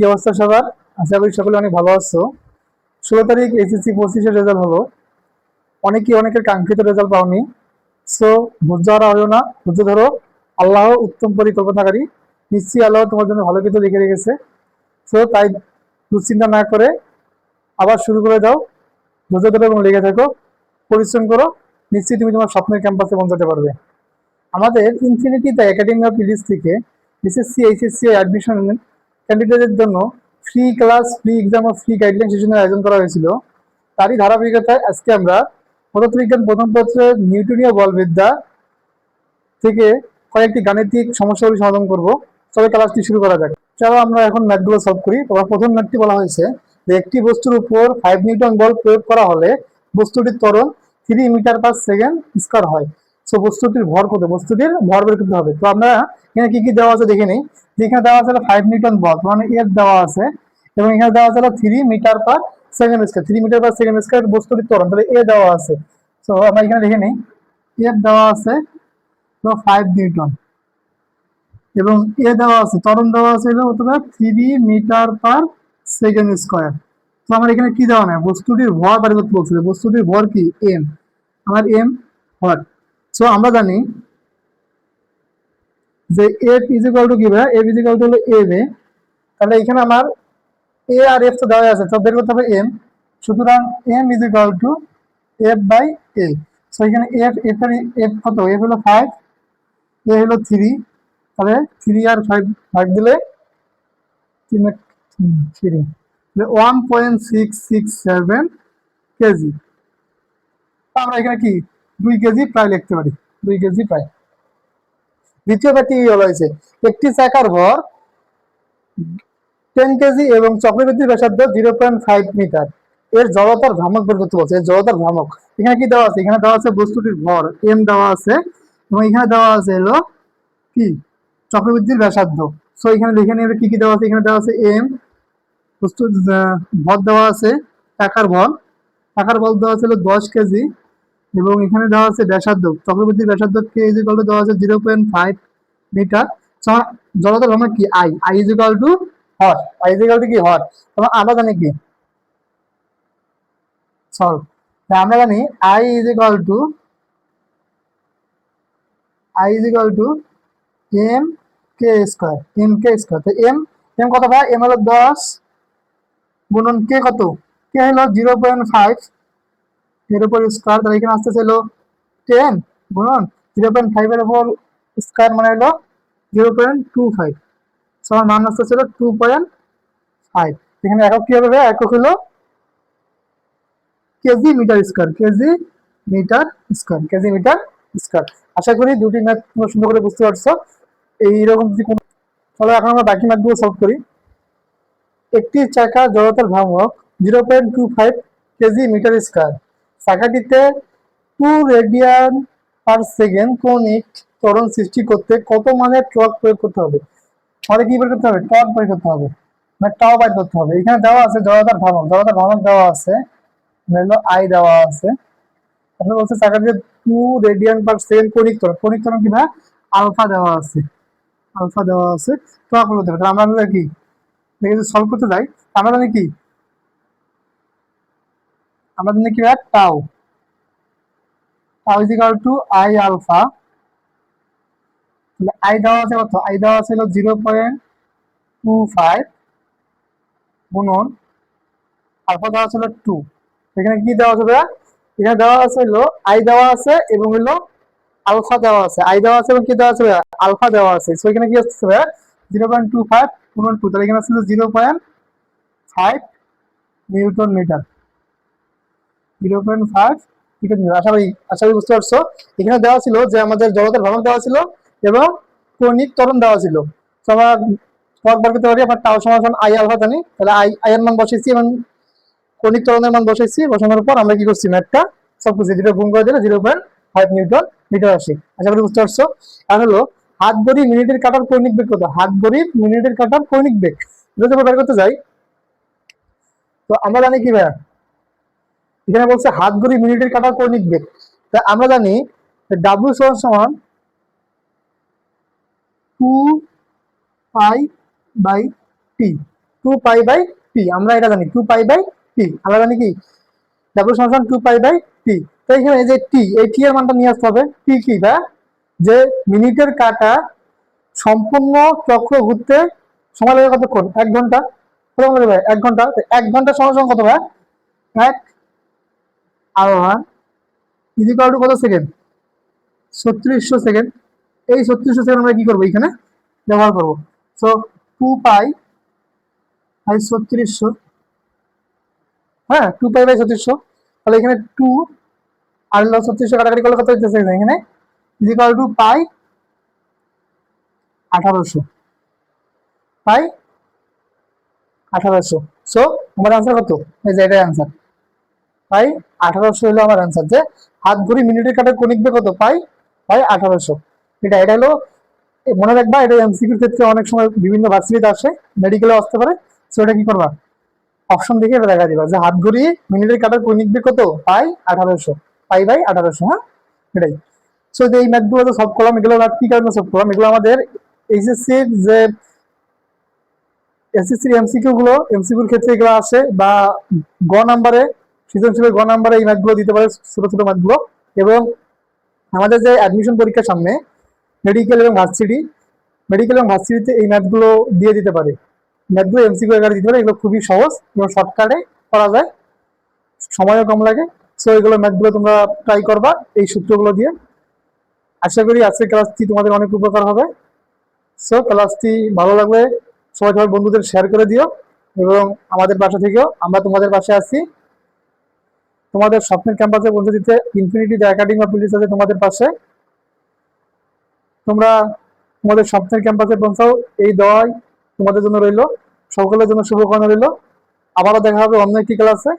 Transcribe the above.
কি অবস্থা সবার? আশা করি সকলে অনেক ভালো আছো। ষোলো তারিখ এইচএসসি পঁচিশের রেজাল্ট হলো। অনেকেই অনেকের কাঙ্ক্ষিত রেজাল্ট পাওনি। সো ধৈর্য হারা হলো না। ধৈর্য ধরো। আল্লাহ উত্তম পরিকল্পনাকারী। নিশ্চয়ই আল্লাহ তোমার জন্য ভালো কিছু লিখে রেখেছে। সো তাই দুশ্চিন্তা না করে আবার শুরু করে দাও। ধৈর্য ধরো এবং লেগে থাকো। পরিশ্রম করো। নিশ্চয়ই তুমি তোমার স্বপ্নের ক্যাম্পাসে পৌঁছাতে পারবে। আমাদের infinity the academy of English থেকে এসএসসি এইচএসসি অ্যাডমিশন ক্যান্ডিডেটদের জন্য ফ্রি ক্লাস ফ্রি এক্সাম ও ফ্রি গাইডলাইন সেশনের আয়োজন করা হয়েছিল। তারই ধারাবাহিকতায় আজকে আমরা পদার্থবিজ্ঞান প্রথম পত্রের নিউটনীয় বলবিদ্যা থেকে কয়েকটি গাণিতিক সমস্যাগুলি সমাধান করব। তবে ক্লাসটি শুরু করা যাক। চলো আমরা এখন ম্যাথগুলো সলভ করি। তোমার প্রথম ম্যাথটি বলা হয়েছে যে একটি বস্তুর উপর ফাইভ নিউটন বল প্রয়োগ করা হলে বস্তুটির ত্বরণ three metre per second square হয়। সো বস্তুটির ভর কত? বস্তুটির ভর বের করতে হবে। তো আমরা এখানে কি কি দেওয়া আছে দেখে নিই। এখানে দেওয়া আছে ফাইভ নিউটন বল। মানে এর দেওয়া আছে এবং এখানে দেওয়া আছে three metre per second square three metre per second square বস্তুটির ত্বরণ। তাহলে এ দেওয়া আছে। সো আমরা এখানে দেখে নিই। এর দেওয়া আছে ফাইভ নিউটন এবং এ দেওয়া আছে, ত্বরণ দেওয়া আছে অথবা three metre per second square তো আমার এখানে কি দেওয়া নাই? বস্তুটির ভর বাড়ি করতে বলছিল বস্তুটির ভর কি? এম আমার এম ভর সো আমরা জানি যে এফ ইজ টু কি ভাই? এফ ইজ টু হলো এ বে তাহলে এখানে আমার এ আর এফ তো দেওয়া আছে, তো বের করতে হবে এম সুতরাং M is equal to F by A so এখানে এফ এফ এর এফ কত? এফ হলো ফাইভ এ হলো থ্রি তাহলে থ্রি আর ফাইভ ভাগ দিলে তিন three one point six six seven kg. আমরা এখানে কি? দুই কেজি প্রায় লিখতে পারি, দুই কেজি প্রায় দ্বিতীয় ব্যাপারটি হলো হয়েছে, একটি চাকার ভর টেন কেজি এবং চক্রবৃদ্ধি ব্যাসার্ধ জিরো পয়েন্ট ফাইভ মিটার এর জড়তার ভ্রামক বের করতে বলছে, এর জড়তার ভ্রামক। এখানে কি দেওয়া আছে? এখানে দেওয়া আছে বস্তুটির ভর এম দেওয়া আছে, এবং এখানে দেওয়া আছে হলো কি? চক্রবৃদ্ধির ব্যাসার্ধ। সো এখানে লিখে নেবে কি কি দেওয়া আছে? এখানে দেওয়া আছে এম বস্তু ভর দেওয়া আছে টাকার ভর। টাকার ভর দেওয়া ছিল দশ কেজি এবং এখানে দেওয়া আছে ব্যাসার্ধ। চক্রবৃদ্ধির ব্যাসার্ধ কে ইজ ইকাল টু দেওয়া আছে জিরো পয়েন্ট ফাইভ মিটার জলতার ভ্রমণ কি? I I is equal to hot I is equal to কি? হট তোমার আমরা জানি কি? সলভ আমরা জানি I is equal to I is equal to M K square M K square তো এম এম কত ভাই? এম হলো দশ গুণন কে কত? কে হলো জিরো পয়েন্ট ফাইভ এর উপর স্কোয়ার তাহলে এখানে আসতে ছিল টেন গুণন জিরো পয়েন্ট ফাইভের উপর স্কোয়ার মানে হলো zero point two five so আমার মান আসতে ছিল টু পয়েন্ট ফাইভ এখানে একক কি হবে একক হলো kg metre square kg metre square kg metre square আশা করি দুটি ম্যাথ তোমরা সুন্দর করে বুঝতে পারছ। এইরকম যদি কোনো চলো এখন আমরা বাকি ম্যাথগুলো সলভ করি। একটি চাকা জড়তার ভ্রামক zero point two five kg metre square চাকাটিতে two radian per second কৌণিক ত্বরণ সৃষ্টি করতে কত মানের টর্ক প্রয়োগ করতে হবে? আমাদের কি বের করতে হবে? টর্ক প্রয়োগ করতে হবে। মানে টাও বের করতে হবে। এখানে দেওয়া আছে জড়তার ভ্রামক জড়তার ভ্রামক দেওয়া আছে। আই দেওয়া আছে। তারপরে বলছে চাকাটিতে টু রেডিয়ান পার সেকেন্ড কৌণিক ত্বরণ। কৌণিক ত্বরণ কি আলফা দেওয়া আছে। আলফা দেওয়া আছে। টর্ক করতে হবে। আমরা কি? সলভ করতে যাই। আমরা জানি কি? আমরা জানি কি tau tau is equal to I alpha I দেওয়া আছে কত? আই দেওয়া ছিল জিরো পয়েন্ট টু ফাইভ গুণন আলফা দেওয়া ছিল টু এখানে কি দেওয়া আছে ভাইয়া? এখানে দেওয়া আছে হলো আই দেওয়া আছে এবং হলো আলফা দেওয়া আছে। আই দেওয়া আছে এবং কি দেওয়া আছে আলফা দেওয়া আছে। সো এখানে কি আসছে ভাইয়া? জিরো পয়েন্ট টু ফাইভ গুণন টু তাহলে এখানে ছিল zero point five newton metre. Zero point five আশা করি আশা করি বুঝতে পারছ। এখানে দেওয়া ছিল যে আমাদের জগতের ভ্রমণ দেওয়া ছিল এবং কৌণিক ত্বরণ দেওয়া ছিল। আমরা পথ বার করতে পারি, আবার টাও সমাধান আই আলফা জানি। তাহলে আই মান এবং কৌণিক ত্বরণের মান বসাইছি। বসানোর পর আমরা কি করছি? সব কিছু যেটা গুণ করে দিলে zero point five newton metre আসে আশা করি বুঝতে পারছ? আর হলো, হাত গড়ি মিনিটের কাটার কৌণিক বেগ কত? হাত গড়ি মিনিটের কাটার কৌণিক বেগ। যদি বের করতে যাই। তো আমরা জানি কি ভাইয়া? এখানে বলছে হাত গড়ি মিনিটের কাটার কৌণিক বেগ তা আমরা জানি ডাব্লিউ সমান সমান two pi by T two pi by T আমরা এটা জানি টু পাই বাই টি আমরা জানি কি? ডাব্লিউ সমান টু পাই বাই টি তো এখানে যে টি এই টি এর মানটা নিয়ে আসতে হবে। টি কি বা? যে মিনিটের কাটা সম্পূর্ণ চক্র ঘুরতে সময় লাগে কতক্ষণ? এক ঘণ্টা। এক ঘণ্টা। এক ঘণ্টা সময় সমান কত ভাই? এক আওয়ার ইজিকাল টু কত সেকেন্ড ছত্রিশশো সেকেন্ড এই ছত্রিশশো সেকেন্ড আমরা কি করব এখানে? ব্যবহার করব। সো টু পাই বাই ছত্রিশশো। হ্যাঁ টু পাই বাই ছত্রিশশো। তাহলে এখানে টু আর ছত্রিশশো কাটাকাটি করলে কত হইতেছে? এখানে ইজিকাল টু পাই আঠারোশো। পাই আঠারোশো। সো আমার আনসার কত? এই যে এটাই আনসার পাই আঠারোশো হলো আমার অ্যান্সার যে হাত ঘড়ি মিনিটের কাটার কনিকবে কত? পাই পাই আঠারোশো। এটা এটা হলো মনে রাখবা, এটা এমসিকিউর ক্ষেত্রে অনেক সময় বিভিন্ন ভার্সিটিতে আসে মেডিকেলে আসতে পারে সো এটা কি করবা? অপশন দেখে এটা দেখা দিবা, যে হাত ঘড়ি মিনিটের কাটার কনিকবে কত? পাই আঠারোশো, পাই বাই আঠারোশো হ্যাঁ? এটাই। সো যে এই ম্যাথগুলো তো সলভ করলাম এগুলো কি কারণে সলভ করলাম এগুলো আমাদের এইচএসসির যে এসএসসির এমসিকিউ গুলো এমসিকিউর ক্ষেত্রে এগুলো আসে, বা গ নাম্বারে সৃজনশীলের গ নাম্বারে এই ম্যাথগুলো দিতে পারে, ছোট ছোট ম্যাথগুলো এবং আমাদের যে অ্যাডমিশন পরীক্ষার সামনে মেডিকেল এবং ভার্সিটি মেডিকেল এবং ভার্সিটিতে এই ম্যাথগুলো দিয়ে দিতে পারে। ম্যাথগুলো এমসিকিউ আকারে দিতে পারে, এগুলো খুবই সহজ এবং শর্টকাটে করা যায়। সময়ও কম লাগে সো এগুলো ম্যাথগুলো তোমরা ট্রাই করবা এই সূত্রগুলো দিয়ে। আশা করি আজকের ক্লাসটি তোমাদের অনেক উপকার হবে। সো ক্লাসটি ভালো লাগলে সবাই তোমার বন্ধুদের শেয়ার করে দিও এবং আমাদের বাসা থেকেও, আমরা তোমাদের পাশে আছি। তোমাদের স্বপ্নের ক্যাম্পাসে পৌঁছে দিতে Infinity the Academy of Police আছে তোমাদের পাশে। তোমরা তোমাদের স্বপ্নের ক্যাম্পাসে পৌঁছাও, এই দয় তোমাদের জন্য রইল। সকলের জন্য শুভকামনা রইল। আবারও দেখা হবে অন্য একটি ক্লাসে